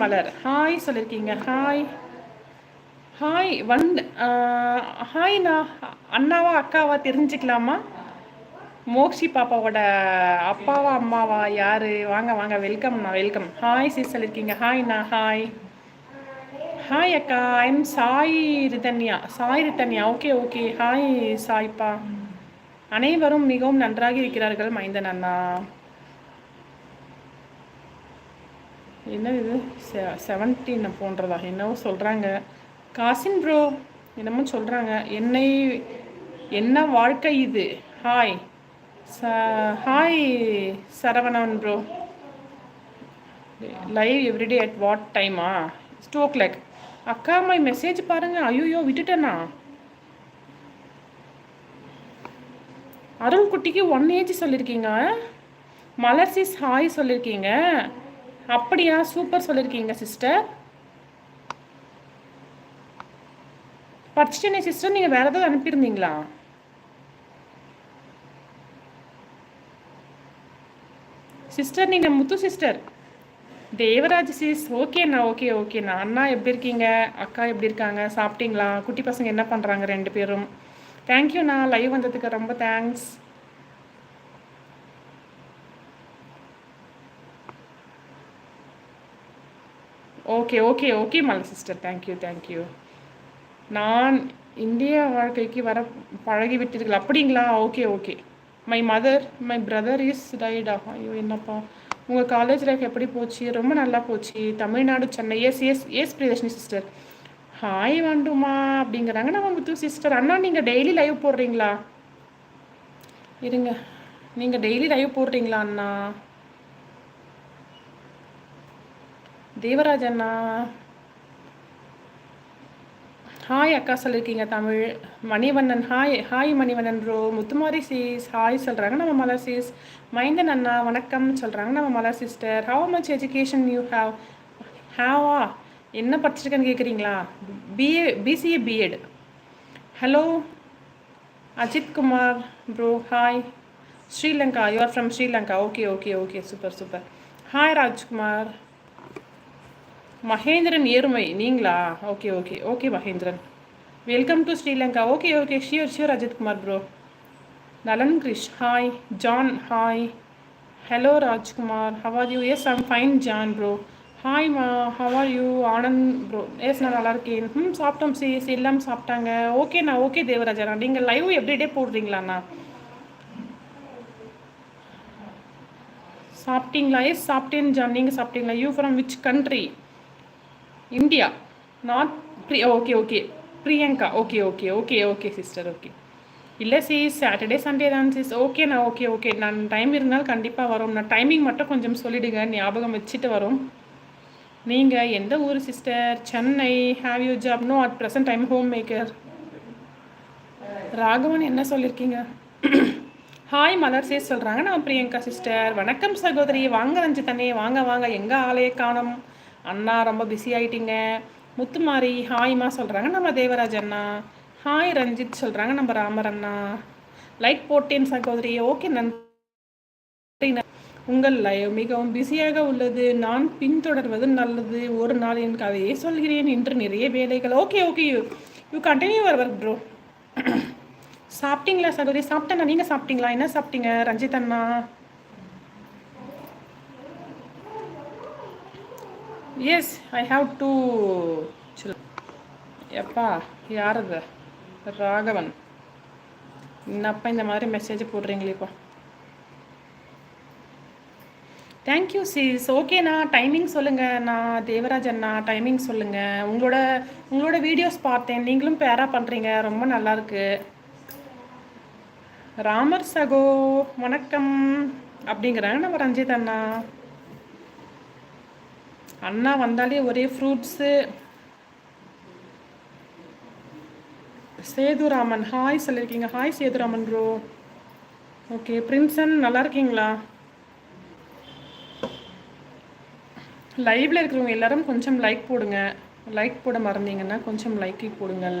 மலர். Hi சொல்லியிருக்கீங்க hi hi வந்து ஹாய்ண்ணா அண்ணாவா அக்காவா தெரிஞ்சுக்கலாமா? மோக்ஷி பாப்பாவோட அப்பாவா அம்மாவா யார்? வாங்க வாங்க வெல்கம்ண்ணா வெல்கம் ஹாய் சிஸ் சொல்லியிருக்கீங்க ஹாய்ண்ணா ஹாய் ஹாய் அக்கா I'm Sai Ritanya. Sai Ritanya. Okay okay hi Saiappa. அனைவரும் மிகவும் நன்றாக இருக்கிறார்கள் மைந்தன் அண்ணா. என்ன இது? செ செவன்டீன் போன்றதா? என்னவோ சொல்கிறாங்க காசின் ப்ரோ என்னமோ சொல்கிறாங்க என்னை என்ன வாழ்க்கை இது? ஹாய் ச hi Saravanan bro live everyday at what டைமா டூ ஓ கிளாக் அக்கா மை மெசேஜ் பாருங்கள் ஐயோயோ விட்டுட்டேண்ணா அருள் குட்டிக்கு ஒன் ஏஜ் சொல்லியிருக்கீங்க மலர்சிஸ் ஹாய் சொல்லியிருக்கீங்க அப்படியா? சூப்பர் சொல்லியிருக்கீங்க சிஸ்டர் படிச்சிட்டேனே சிஸ்டர் நீங்கள் வேறு ஏதாவது அனுப்பியிருந்தீங்களா? சிஸ்டர் நீங்கள் முத்து சிஸ்டர் தேவராஜ் சிஸ் ஓகேண்ணா ஓகே ஓகேண்ணா அண்ணா. எப்படி இருக்கீங்க? அக்கா எப்படி இருக்காங்க? சாப்பிட்டீங்களா? குட்டி பசங்க என்ன பண்ணுறாங்க ரெண்டு பேரும். தேங்க்யூண்ணா லைவ் வந்ததுக்கு ரொம்ப தேங்க்ஸ் ஓகே ஓகே ஓகே மலை sister thank you thank you நான் இந்திய வாழ்க்கைக்கு வர பழகி விட்டீர்கள் அப்படிங்களா? Okay okay my mother my brother is டைடா ஐயோ என்னப்பா? உங்கள் காலேஜ் லைஃப் எப்படி போச்சு? ரொம்ப நல்லா போச்சு. Tamil Nadu Chennai. Yes yes yes Priyadarshini sister hi வாண்டுமா? அப்படிங்கிறாங்க. நான் முத்து சிஸ்டர் அண்ணா நீங்கள் டெய்லி லைவ் போடுறீங்களா? இருங்க. நீங்கள் டெய்லி லைவ் போடுறீங்களா அண்ணா? தேவராஜ் அண்ணா ஹாய் அக்கா சொல்லியிருக்கீங்க Tamil. Manivannan hi hi Manivannan bro Muthumari sis hi சொல்கிறாங்க நம்ம மலர் சீஸ் மைந்தன் அண்ணா வணக்கம் சொல்கிறாங்க நம்ம Malar sister how much education you have ஹாவா என்ன படிச்சிருக்கேன்னு கேட்குறீங்களா BA BCA BEd hello Ajith Kumar bro hi Sri Lanka you are from Sri Lanka. Okay okay okay super super hi Rajkumar. Mahendran ஏறுமை நீங்களா? Okay okay okay Mahendran. Welcome to Sri Lanka okay okay sure sure Ajithkumar bro நலன் Krish hi John hi hello Rajkumar how you yes I'm fine John bro hi மா how are you Anand bro yes நான் நல்லா இருக்கேன். ம் சாப்பிட்டோம் sis எல்லாம் சாப்பிட்டாங்க. ஓகேண்ணா ஓகே தேவராஜாண்ணா நீங்கள் லைவ் எவ்ரிடே போடுறீங்களாண்ணா சாப்பிட்டீங்களா? எஸ் சாப்பிட்டேன் ஜான் நீங்கள் சாப்பிட்டீங்களா? You from which country India. Not free okay okay Priyanka okay okay okay okay sister okay இல்லை சிஸ் சாட்டர்டே சண்டே தான் சிஸ் ஓகேண்ணா ஓகே ஓகே நான் டைம் இருந்தாலும் கண்டிப்பாக வரோம். நான் டைமிங் மட்டும் கொஞ்சம் சொல்லிவிடுங்க ஞாபகம் வச்சுட்டு வரோம். நீங்கள் எந்த ஊர் sister Chennai have you job no at present time home maker Raghavan என்ன சொல்லியிருக்கீங்க ஹாய் மலர் சேஸ் சொல்கிறாங்க நான் பிரியங்கா சிஸ்டர் வணக்கம் சகோதரி. வாங்க ரஞ்சி தண்ணி. வாங்க வாங்க. எங்கள் ஆலையை காணும்? அண்ணா ரொம்ப பிஸி ஆயிட்டீங்க. முத்துமாரி ஹாய்மா சொல்கிறாங்க நம்ம தேவராஜ் அண்ணா. ஹாய் ரஞ்சித் சொல்கிறாங்க நம்ம ராமர் அண்ணா. லைக் போட்டேன் சகோதரி. ஓகே நன்றி. உங்கள் லைவ் மிகவும் பிஸியாக உள்ளது. நான் பின்தொடர்வது நல்லது. ஒரு நாள் என் கதையை சொல்கிறேன் இன்று நிறைய வேலைகள். Okay okay you you continue your work bro சாப்பிட்டீங்களா சகோதரி? சாப்பிட்டேண்ணா நீங்கள் சாப்பிட்டீங்களா? என்ன சாப்பிட்டீங்க? ரஞ்சித் அண்ணா. எஸ் ஐ ஹாவ் டு எப்பா யார் அது ராகவன் என்னப்பா இந்த மாதிரி மெசேஜ் போடுறீங்களேப்பா தேங்க்யூ சிஸ் ஓகேண்ணா டைமிங் சொல்லுங்கள் நான் தேவராஜ் அண்ணா டைமிங் சொல்லுங்கள் உங்களோட உங்களோட வீடியோஸ் பார்த்தேன். நீங்களும் பேராக பண்ணுறீங்க ரொம்ப நல்லாயிருக்கு ராமர் சகோ வணக்கம். அப்படிங்கிறாங்க நம்ம ரஞ்சித் அண்ணா. அண்ணா வந்தாலே ஒரே ஃப்ரூட்ஸு சேதுராமன் ஹாய் சொல்லியிருக்கீங்க hi Sethuraman bro okay Prinson நல்லா இருக்கீங்களா? லைவில் இருக்கிறவங்க எல்லாரும் கொஞ்சம் லைக் போடுங்க. லைக் போட மறந்தீங்கன்னா கொஞ்சம் லைக் போடுங்கள்.